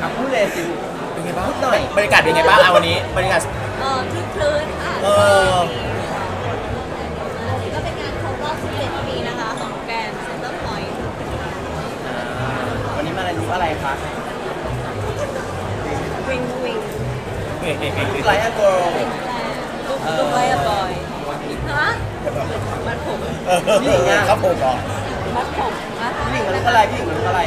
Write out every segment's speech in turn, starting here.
อะพูดเลยสิเป็นไงบ้างพูดหน่อยบรรยากาศเป็นไงบ้างเอาวันนี้บรรยากาศ เออคลึกคลื้นค่ะเออ ก็เป็นงานครบรอบ17ปีนะคะ ของแกรนด์เซ็นเตอร์พอยต์อ่าวันนี้มาอะไรรู้อะไรคะวิงวิงไลท์โกลลูกลูกไลท์บอยฮะมัดผมพี่หญิงอะครับผมเหรอมัดผมนะคะพี่หญิงมันรู้อะไรพี่หญิงมันรู้อะไร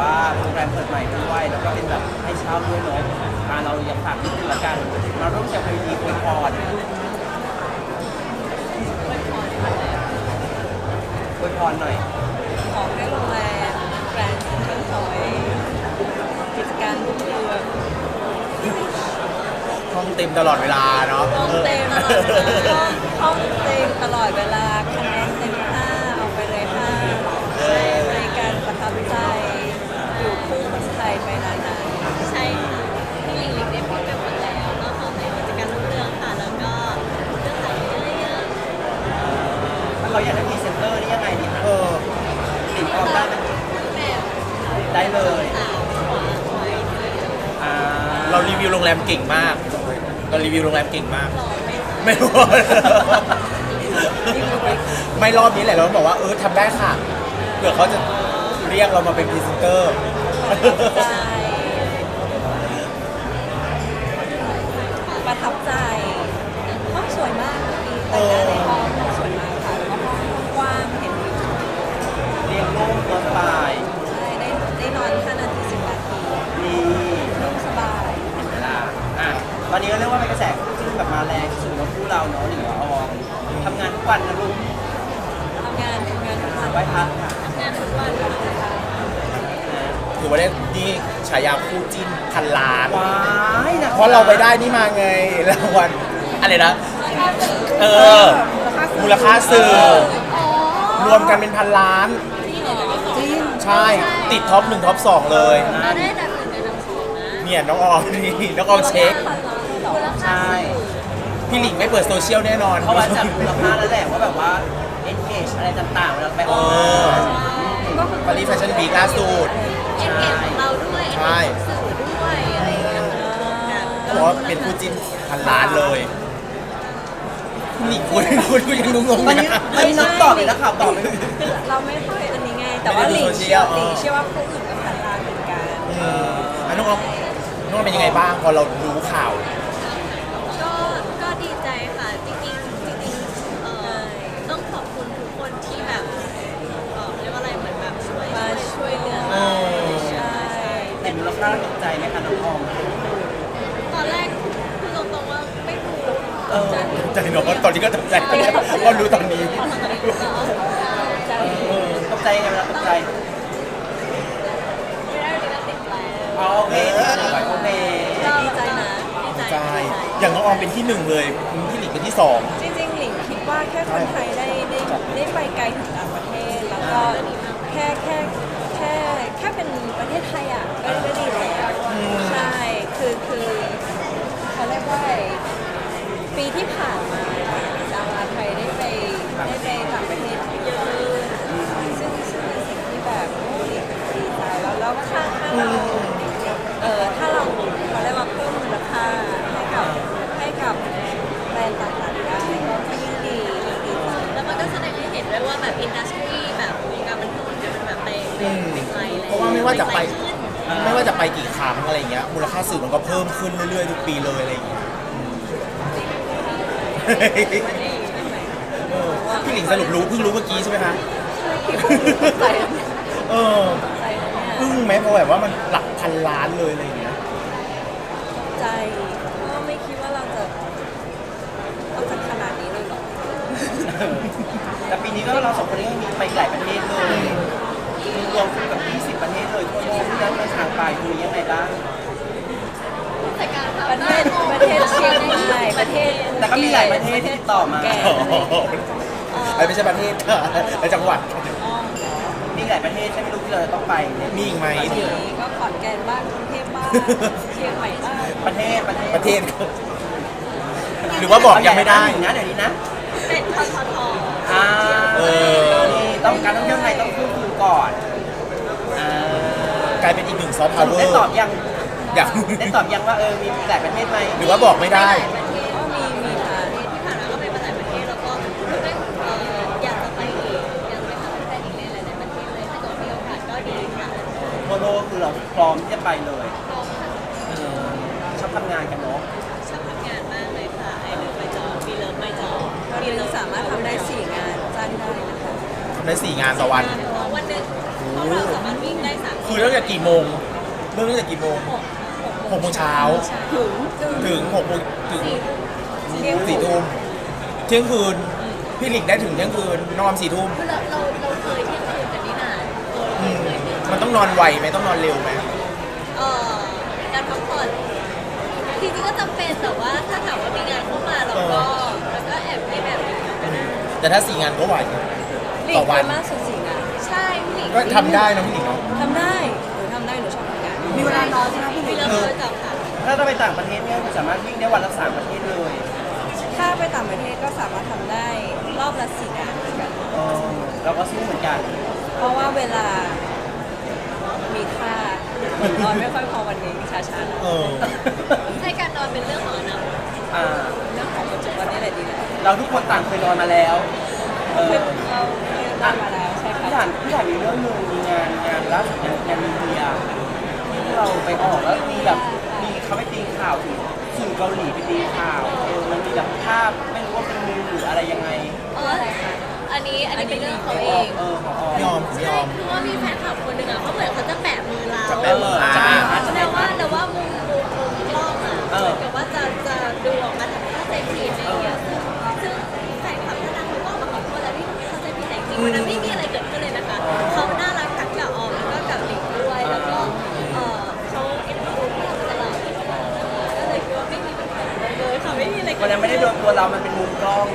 ว่าเป็นแบบว่าโรงแรมเปิดใหม่ด้วยแล้วก็เป็นแบบให้เช่าด้วยเนาะอ่าเราอยากฝากนิดนึงละกันมาร่วมแชร์ความดีอวยพรอวยพรหน่อย ขอให้โรงแรมแกรนด์เซ็นเตอร์พอยต์กิจการรุ่งเรืองห้องเต็มตลอดเวลาเนาะห้องเออเต็มตลอดเวลาห้องห้องเต็มตลอดเวลา เลยสาวขวาขวาอ่าเรารีวิวโรงแรมเก่งมาก เรารีวิวโรงแรมเก่งมากหล่อไหมไม่รู้ไม่รอบนี้แหละเราบอกว่าเออทำได้ค่ะเผื่อเขาจะเรียกเรามาเป็นพรีเซนเตอร์ นนี้ก็เรียกว่าเป็นกระแสคู่จิ้นแบบมาแรงที่สุดของคู่เราเนาะหรือว่าออมทำงานทุกวันนะลูกทำงานทำงานทุกวันไหว้พระค่ะทำงานทุกวันค่ะนะถือว่าได้นี่ฉายาคู่จิ้นพันล้านว้ายนะเพราะเราไปได้นี่มาไงรางวัลอะไรนะเออ มูลค่าสื่ออ๋อรวมกันเป็นพันล้านจริงเหรอจริงใช่ ติดท็อปหนึ่งท็อปสองเลยเราได้ดับหนึ่งในดับสองนะเนี่ยน้องออมนี่น้องออมเช็ค มูลค่าใช่พี่หลิงไม่เปิดโซเชียลแน่นอนเขาวัดจากมูลค่าแล้วแหละว่าแบบว่า engage อะไรต่างๆเวลาไปอเอออก็คือปารีสแฟชั่นวีคล่าสุด เอ็นเกจของเราด้วยใช่ เอ็นเกจสื่อด้วยอะไรอย่างเงี้ยค่ะเขาบอกว่าเป็นคู่จิ้นพันล้านเลยคุณหลิงคุณคุณคุณยังงงตๆอนอยู่นี้นะตอนนี้นักตอบเลยนะข่าวตอบเลย คือเราไม่ค่อยอันนี้ไง แต่ว่าไม่หได้ลิดูงโซเชีเชื่ยอลหลิงอ๋อเชื่อว่าคู่อื่นก็พันล้านเหมือนกัน เอออะน้องออมน้องออมเป็นยังไงบ้างพอเรารู้ข่าว ก็ก็ดีใจค่ะ จริงๆจริงๆเอ่อต้องขอบคุณทุกคนที่แบบเอ่อเรียกว่าอะไรเหมือนแบบช่วยมาช่วยเหลือ เออ ใช่ แต่มูลค่าตกใจไหมคะน้องออมตอนแรกคือตรงๆว่าไม่รู้เออใจน้องตอนนี้ก็ตกใจก็รู้ตอนนี้ใจตกใจยังไงเวลาตกใจไม่ได้เลยนะติดแล้วอ๋อโอเคโอเคก็ดีใจนะดีใจใช่อย่างน้องออมเป็นที่หนึ่งเลยพี่หลิงเป็นที่สองจริงๆหลิงคิดว่าแค่คนไทยได้ได้ได้ไปไกลถึงต่างประเทศแล้วก็แค่แค่ แค่แค่เป็นประเทศไทยอะก็ก็ดีแล้วใช่คือคือเขาเรียกว่าปีที่ผ่านมาดาราไทยได้ไปได้ไปต่างประเทศเยอะขึ้นซึ่งซึ่งเป็นสิ่งที่แบบโอ้ดีใจแล้วแล้วถ้าถ้าเราเออถ้าเราเขาเรียกว่าเพิ่มมูลค่าให้กับให้กับแบรนด์ต่างๆได้ก็ยิ่งดียิ่งดี แล้วมันก็แสดงให้เห็นด้วยว่าแบบอินดัสทรี มันแบบไปไปไปไกลเลยเพราะว่าไม่ว่าจะไปขึ้นไม่ว่าจะไปกี่ครั้งอะไรเงี้ยมูลค่าสื่อมันก็เพิ่มขึ้นเรื่อยๆทุกปีเลยอะไรเงี้ยอืมเออพี่หลิงสรุปรู้เพิ่งรู้เมื่อกี้ใช่ไหมคะใจเออใจนะเนี่ยเพิ่งไหมเพราะแบบว่ามันหลักพันล้านเลยอะไรเงี้ย ใจเพราะว่าไม่คิดว่าเราจะเอาจากขนาดนี้เลยเหรอ แต่ปีนี้ก็เราสองคนนี้ก็มีไปหลายประเทศเลยรวมกับ 20 ประเทศเลยทั่วโลก ที่นั้นเดินทางไปดูยังไงบ้างแต่การประเทศประเทศเชียงใหม่ประเทศแต่ก็มีหลายประเทศที่ติดต่อมาแก่อ๋อไอ้ไม่ใช่ประเทศค่ะไอ้จังหวัด มีหลายประเทศใช่ไหมลูกที่เราจะต้องไปเนี่ยมีอีกไหมทีนี้ก็ขอนแก่นบ้างกรุงเทพบ้างเชียงใหม่บ้างประเทศประเทศประเทศก็หรือว่าบอกยังไม่ได้เอาใหญ่นะเดี๋ยวนี้นะเป็นทอทอทออ่าเออนี่ต้องการท่องเที่ยวไทยต้องฟื้นฟูก่อนอ่ากลายเป็นอีกหนึ่ง ซอฟต์พาวเวอได้ร์ ตอบยังอยากได้ตอบยังว่าเออมีหลายประเทศไหมหรือว่าบอกไม่ได้ประเทศก็มีมีค่ะที่ผ่านมาก็ไปมาหลายประเทศแล้วก็ได้เอ่ออยากจะไปอีกอยากจะไปทำแต่อีกในหลายๆประเทศเลยถ้าเกิดมีโอกาสก็ดีค่ะโมโนคือเราพร้อมที่จะไปเลยพร้อมค่ะเออชอบทำงานกันเนาะชอบทำงานมากเลยค่ะไอเลิฟไปจอมีเลิฟไปจอวันหนึงสามารถทำได้สี่งานจ้างได้นะคะทำได้สี่งานต่อวัน วันหนึ่งพวกเราสามารถวิ่งได้ สามคือเริ่มจากกี่โมงเริ่มตั้งแต่กี่โมงหกหกโมงเช้า ถึงถึงหกโมงถึงเที่ยงสี่ทุ่มเที่ยงคืนพี่หลิงได้ถึงเที่ยงคืนนอนสี่ทุ่มคือเราเราเราเคยเที่ยงคืนกันนี่นาตัวเราอืมเคยเที่ยงมันต้องนอนไวไหมต้องนอนเร็วไหมเอ่อการพักผ่อนจริงๆก็จำเป็นแต่ว่าถ้าถามว่ามีงานเข้ามาเราก็เราก็แอบไม่แบบนี้ก็ได้แต่ถ้าสี่งานก็ไหวนะหลีต่อกวันไปมากสุด ก็ทำได้นะพี่หลิงเนาะทำได้หนูทำได้หนูชอบทำงานมีเวลานอนใช่ไหมพี่หนิงมีเวลาเจับค่ะ ถ้าเราไปต่างประเทศเนี่ยคุณสามารถวิ่งได้วันละสามประเทศเลยถ้าไปต่างประเทศก็สามารถทำได้รอบละสี่งานเหมือนกัน เออเราก็สู้เหมือนกันเพราะว่าเวลา มีค่าเหมือนนอนไม่ค่อยพอวันนี้ช้าๆหน่อยเออให้การนอนเป็นเรื่องของอนาคตอ่าเรื่องของปัจจุบันนี่แหละดีแล้วเราทุกคนต่างเคยนอนมาแล้ว เอคืออเราเคยได้มาแล้ว ใช่พี่ค่ะถามพี่ถามมีเรื่องหนึงมีงานงานล่าสุดงานงานมีเดียที่เราไปออกแล้วมีแบบมีเขาไปตีข่าวถึงสื่อเกาหลีไปตีข่าวเออมันมีแบบภาพไม่รู้ว่าเป็นมือหรืออะไรยังไงเอออันนี้อันนี้เป็นเรื่องเขาเองเออของออยอมผมยใช่อม คือว่ามีแฟนคลับคนหนึ่งอะเขาเหมือนเขาจะแปะมือเราจะแปะมืออ่าแต่ว่าแต่ว่ามุมมุมมุมกล้องอะเหมือนกับว่าจะจะดูออกมาทำเข้าใจผิดอะไรอย่างเงี้ยซึ่งซึ่งแฟนคลับท่านนั้นเขาก็มาขอโทษแล้วที่ทำให้เข้าใจผิดแต่จริงๆวันนั้นไม่มี ตัวเรามันเป็นมุมกล้อง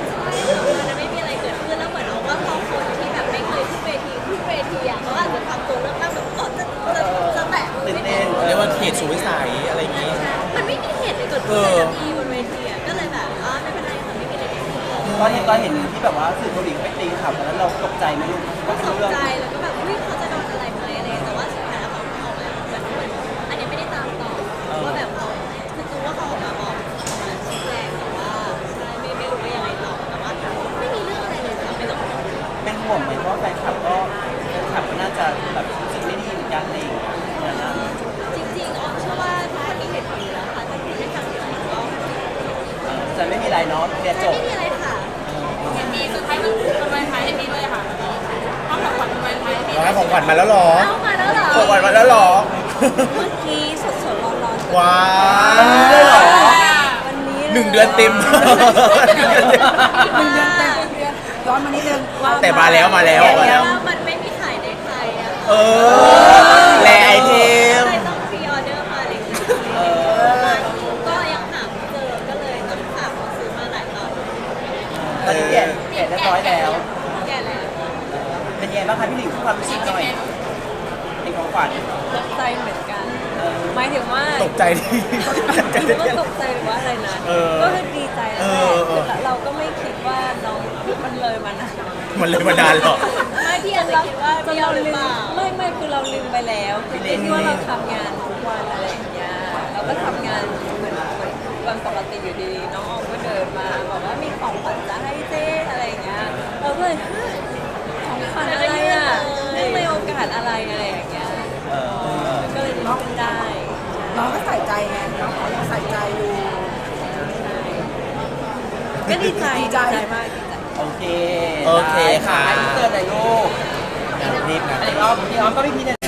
เนาะเรียนจบ ไม่มีอะไรค่ะ มีสุดท้ายมันเป็นวันไทยให้มีเลยค่ะห้องของขวัญวันไทยให้มีร้อยของขวัญมาแล้วเหรอเอามาแล้วเหรอ ของขวัญมาแล้วเหรอ เมื่อกี้สดสดร้อนร้อนว้าวันนี้เหรอวันนี้หนึ่งเดือนเต็มหนึ่งเดือนเต็มหนึ่งเดือนเต็มย้อนมานิดนึงว่าแต่มาแล้วมาแล้วแต่มาแล้วว่ามันไม่มีขายในไทยอะเออ แลไอเทม เลยต้องพรีออเดอร์มาเลยค่ะก็ยังหาไม่เจอก็เลยต้องฝากมาซื้อมาหลายตอน ตอนนี้แกะแกะเรียบร้อยแล้ว แก่แล้วเป็นยังไงบ้างคะพี่หลิงความรู้สึกหน่อยเป็นของขวัญตกใจเหมือนกัน เออหมายถึงว่าตกใจที่ คิดว่าตกใจหรือว่าอะไรนะ เออก็คือดีใจแล้วแหเละอเออ แต่เราก็ไม่คิดว่าน้องมันเลยมานาน มันเลยมานานหรอก ไม่พี่อาจจะคิดว่าจนพี่เราเอาหรือลืเปมล่าไม่ไม่คือเราลืมไปแล้วคือที่ว่าเราทำงานทุกวันอะไรอย่างเงี้ยเราก็ทำงานเหมือนเหมือนวันปกติอยู่ดี น้องออมก็เดินมาบอกว่ามีของขวัญจะให้ เราก็เลยฮะของขวัญอะไรอะเนื่องในโอกาสอะไรอะไรอย่างเงี้ยเออก็เลยนึกขึ้นได้น้องก็ใส่ใจไงน้องเขายังใส่ใจอยู่ ก็ดีใจดีใจ มากดีใจ โอเคโอเคค่ะได้ให้พี่เตือนหน่อยลูกรีบนะ อันนี้อ้อมพี่อ้อมก็ไม่พีเนี่ย